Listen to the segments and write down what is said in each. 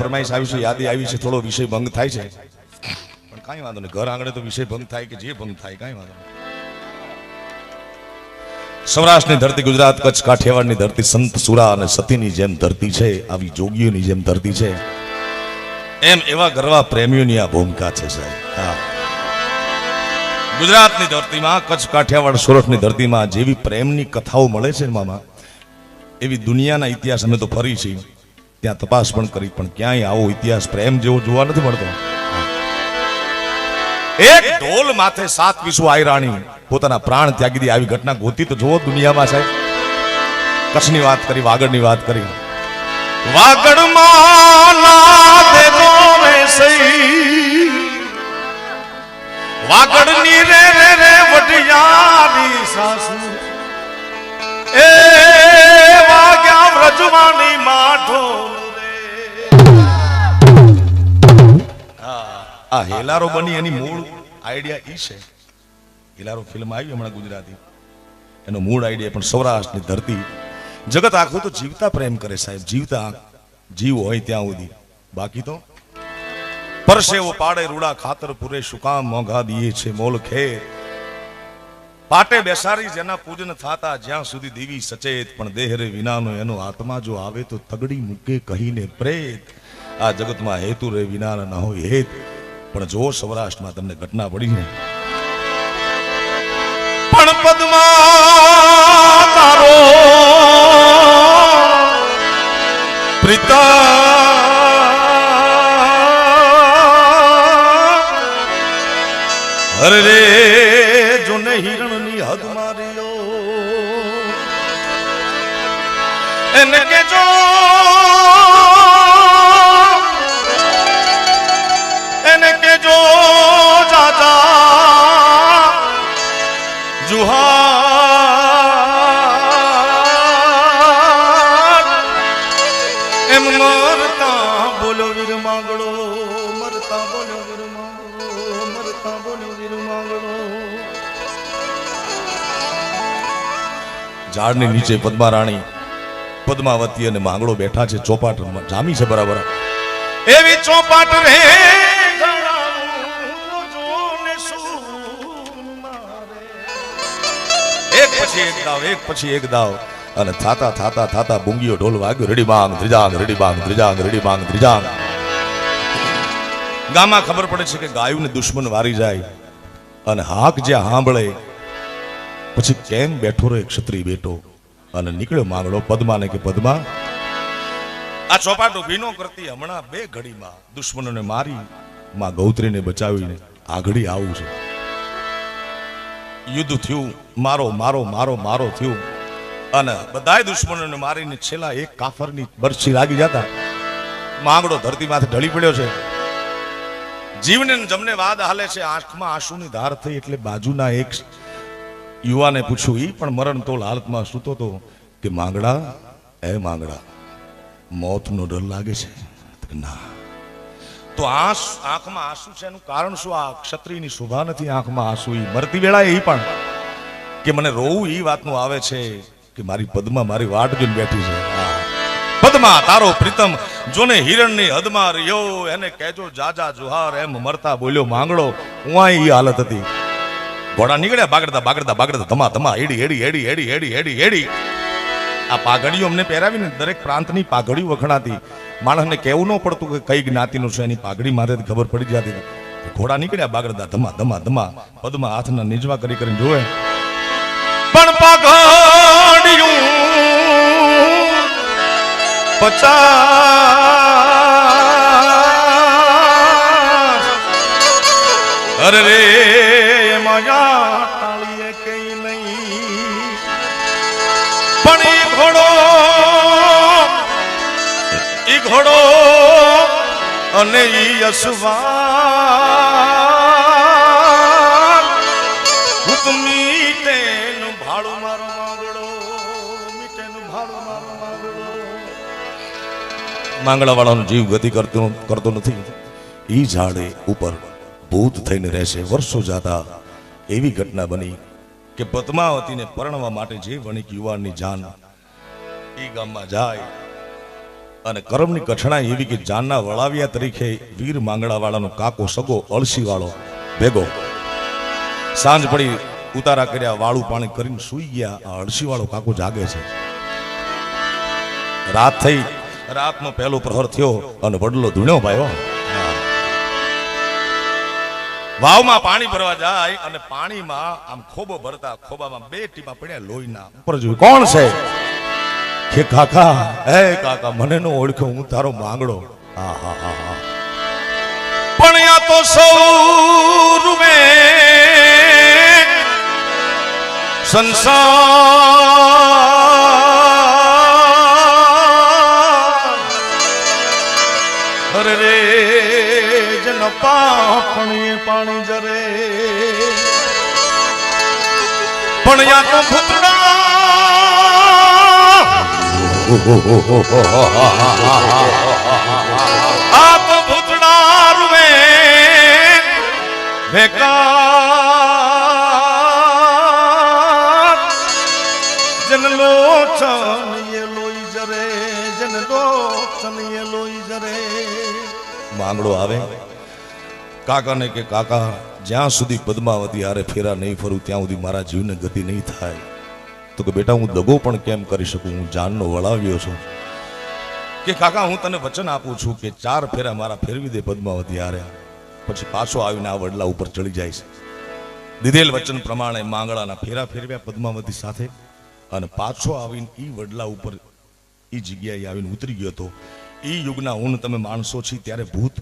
ફરમાઈશ આવી છે, યાદી આવી છે, થોડો વિષય ભંગ થાય છે. પણ કાંઈ વાંધો નહીં, ઘર આંગણે તો વિષય ભંગ થાય કે જે ભંગ થાય, કાંઈ વાંધો નહીં. સૌરાષ્ટ્રની ધરતી, ગુજરાત, કચ્છ, કાઠિયાવાડની ધરતી, સંત સુરા અને સતીની જેમ ધરતી છે, આવી જોગીઓની જેમ ધરતી છે. એમ એવા ગરવા પ્રેમીઓની આ ભૂમિકા છે, સાહેબ. હા. ગુજરાતની ધરતીમાં, કચ્છ, કાઠિયાવાડ સુરતની ધરતીમાં જેવી પ્રેમની કથાઓ મળે છે, મામા, એવી દુનિયાના ઇતિહાસ અમે તો ફરી છીએ. ત્યાં તપાસ પણ કરી, પણ ક્યાંય આવો ઇતિહાસ પ્રેમ જેવો જોવા નથી મળતો. એક ઢોલ માથે સાત વિશ્વ આયરાણી, પોતાના પ્રાણ ત્યાગી દી આવી ઘટના ગોતી તો જોવો દુનિયામાં સાહેબ. કચ્છની વાત કરી, વાગડની વાત કરી. વાગડમાં સઈ વાગડની રે રે રે વટિયાની સાસુ. એ વાગ્યા વ્રજવાની માઠો આ હેલારો બની એની મૂળ આઈડિયા ઈ છે. હેલારો ફિલ્મ આવી હમણાં ગુજરાતી. એનો મૂળ આઈડિયા પણ સૌરાષ્ટ્રની ધરતી. જગત આખું તો જીવતા પ્રેમ કરે સાહેબ, જીવતા જીવ હોય ત્યાં સુધી. બાકી તો? પરસેવો પાડે રૂડા ખાતર પૂરે શુકામ મોઘા દીએ છે મોલ ખેર. પાટે બેસારી જેના પૂજન થાતા જ્યાં સુધી દેવી સચેત, પણ દેહરે વિનાનો એનો આત્મા જો આવે તો તગડી મૂકે કહીને પ્રેત. આ જગતમાં હેતુ રે વિના ન હોય હેત. પણ જો સૌરાષ્ટ્રમાં તમને ઘટના પડી ને પણ પદ્મા તારો પ્રિતા અરે એમ મરતા બોલો વીર માંગડો મરતા બોલો વીર માંગડો મરતા બોલો વીર માંગડો ઝાડની નીચે પદ્મા રાણી પદ્માવતી અને માંગડો બેઠા છે ચોપાટ જામી છે બરાબર. એવી ચોપાટ રે. એક પછી એક દાવ એક પછી એક દાવ. અને થાતા થાતા થાતા બુંગીઓ ઢોલ વાગ્યો. રેડી બાંગ ત્રીજાંગ રેડી બાંગ ત્રીજાંગ રેડી બાંગ ત્રીજાંગ ગામમાં ખબર પડે છે કે ગાયુને દુશ્મન વારી જાય અને હાક જે સાંભળે પછી કેમ બેઠો રહે ક્ષત્રિય બેટો અને નીકળ્યો માંગડો પદ્માને કે પદ્મા, આ ચોપાટ ભીનો કરતી હમણાં બે ઘડીમાં દુશ્મનોને મારી, માં ગૌત્રીને બચાવીને આઘડી આવું છે. યુદ્ધ થયું, મારો મારો મારો મારો થયું. અને બધાય દુશ્મનોને મારીને છેલ્લા એક કાફરની બરછી લાગી જતા. માંગડો ધરતીમાંથી ઢળી પડ્યો છે. જીવને જમને વાદ હાલે છે. આંખમાં આંસુની ધાર થઈ એટલે બાજુના એક યુવાને પૂછ્યું એ પણ મરણ તોલ હાલતમાં સૂતો તો કે માંગડા, એ માંગડા, મોતનો ડર લાગે છે. ના. તો આંસ, આંખમાં આંસુ છે એનું કારણ શું? આ ક્ષત્રિયની શોભા નથી આંખમાં આંસુ. એ મરતી વેળાએ એ પણ. કે મને રોવું એ વાતનું આવે છે. કે મારી પદમાં મારી વાટ જોઈને બેઠી છે. પદમાં, તારો પ્રીતમ, જોને હિરણની હદમાં રહ્યો, એને કહેજો, જાજા જુહાર એમ મરતા બોલ્યો માંગડો. ઉવાય ઈ હાલત હતી. ઘોડા નીકળ્યા, બાગડતા બાગડતા બાગડતા, ધમા ધમા એડી એડી એડી એડી એડી એડી એડી આ પાઘડીઓ અમને પહેરાવીને દરેક પ્રાંતની પાઘડીઓ વખણાતી. માણસને કહેવું ન પડતું કે કઈ જ્ઞાતિનું છે, એની પાઘડી માથે ખબર પડી જતી. ઘોડા નીકળ્યા, બાગડતા, ધમા ધમા ધમા. પદમાં હાથના નિજવા કરી કરીને જોવે. પણ પાઘડિયું પચાસ. અરે રે, માયા ટાળીએ કઈ નહીં. પણ એ ઘોડો એ ઘોડો અને ઈ અસવાર. માંગડાવાળાનો જીવ ગતિ કરતો કરતો નથી. એ ઝાડે ઉપર ભૂત થઈને રહેશે. વર્ષો જાતા એવી ઘટના બની કે પદ્માવતીને પરણવા માટે જે વણિક યુવાનની જાન એ ગામમાં જાય અને કર્મની કઠણાઈ એવી કે જાનના વળાવ્યા તરીકે વીર માંગળાવાળાનો કાકો, સગો, અળસીવાળો ભેગો સાંજ પડી ઉતારા કર્યા, વાળું પાણી કરીને સૂઈ ગયા. આ અળસીવાળો કાકો જાગે છે. રાત થઈ રાતનો પહેલો પ્રહર થયો અને વડલો ધૂણ્યો ભાઈઓ. વાવમાં પાણી ભરવા જાય અને પાણીમાં આમ ખોબો ભરતા ખોબામાં બે ટીપા પડ્યા લોહીના. ઉપર જોયું, કોણ છે? કે કાકા. એ કાકા, મને નો ઓળખ્યો હું તારો માંગડો. હા હા હા. હા પણ આ તો સૌ સંસાર અરે રે, જન પાણી પાણી જરે. પણ યા તો ભૂતડા. આ તો ભૂતડા રૂવે. બેકાર જન જરે લોચન લોઈ જરે. માંગડો આવે? કાકાને કે, કાકા, જ્યાં સુધી પદ્માવતી હારે ફેરા નહીં ફરું, ત્યાં સુધી મારા જીવને ગતિ નહીં થાય. તો કે, બેટા, હું દગો પણ કેમ કરી શકું? હું જાનનો વળાવ્યો છું. કે, કાકા, હું તને વચન આપું છું કે ચાર ફેરા મારા ફેરવી દે પદ્માવતી આરે પછી પાછો આવીને આ વડલા ઉપર ચડી જાય છે. દીધેલ વચન પ્રમાણે માંગળાના ફેરા ફેરવ્યા પદ્માવતી સાથે અને પાછો આવીને ઈ વડલા ઉપર ઈ જગ્યાએ આવીને ઉતરી ગયો હતો. એ યુગના હું તમે માણસો છી ત્યારે ભૂત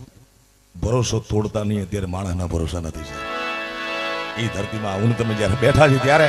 ભરોસો તોડતા નહીં, અત્યારે માણસના ભરોસા નથી એ ધરતીમાં હું તમે જ્યારે બેઠા છે ત્યારે